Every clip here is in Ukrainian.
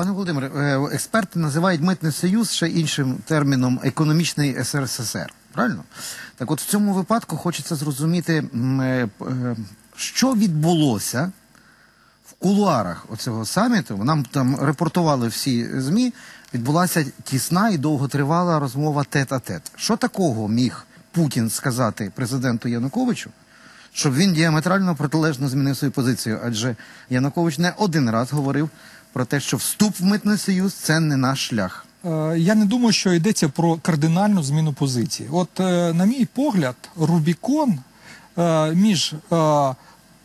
Пане Володимире, е, експерти називають митний союз ще іншим терміном економічний СРСР. Правильно? Так от в цьому випадку хочеться зрозуміти, е, е, що відбулося в кулуарах оцього саміту. Нам там репортували всі ЗМІ. Відбулася тісна і довготривала розмова тет-а-тет. Що такого міг Путін сказати президенту Януковичу, щоб він діаметрально протилежно змінив свою позицію? Адже Янукович не один раз говорив про те, що вступ в митний союз це не наш шлях. Е, Я не думаю, що йдеться про кардинальну зміну позиції. От, е, на мій погляд, Рубікон е, між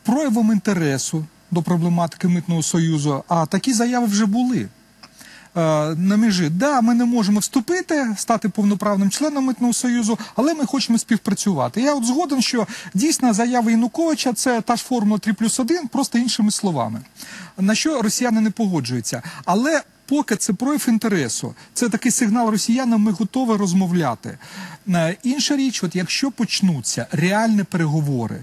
проявом інтересу до проблематики митного союзу, а такі заяви вже були. Е, На межі, да, ми не можемо вступити, стати повноправним членом митного союзу, але ми хочемо співпрацювати. Я от згоден, що дійсно заява Януковича це та ж формула 3 плюс 1, просто іншими словами. На що росіяни не погоджуються. Але поки це прояв інтересу, це такий сигнал росіянам, ми готові розмовляти. Е, Інша річ, от якщо почнуться реальні переговори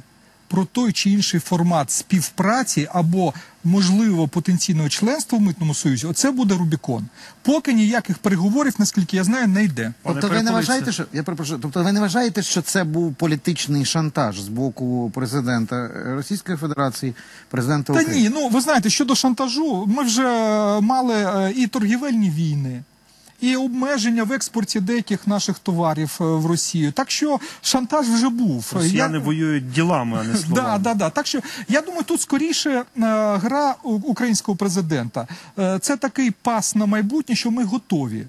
про той чи інший формат співпраці або можливо потенційного членства в митному союзі, оце буде Рубікон. Поки ніяких переговорів, наскільки я знаю, не йде. Тобто ви не вважаєте, що я перепрошую, тобто ви не вважаєте, що це був політичний шантаж з боку президента Російської Федерації, президента Та України? ні, ну ви знаєте, щодо шантажу, ми вже мали е, і торгівельні війни. І обмеження в експорті деяких наших товарів е, в Росію. Так що шантаж вже був. Росіяни Я- воюють ділами, а не словами. да, да. Так що я думаю, тут скоріше е, гра українського президента. Е, це такий пас на майбутнє, що ми готові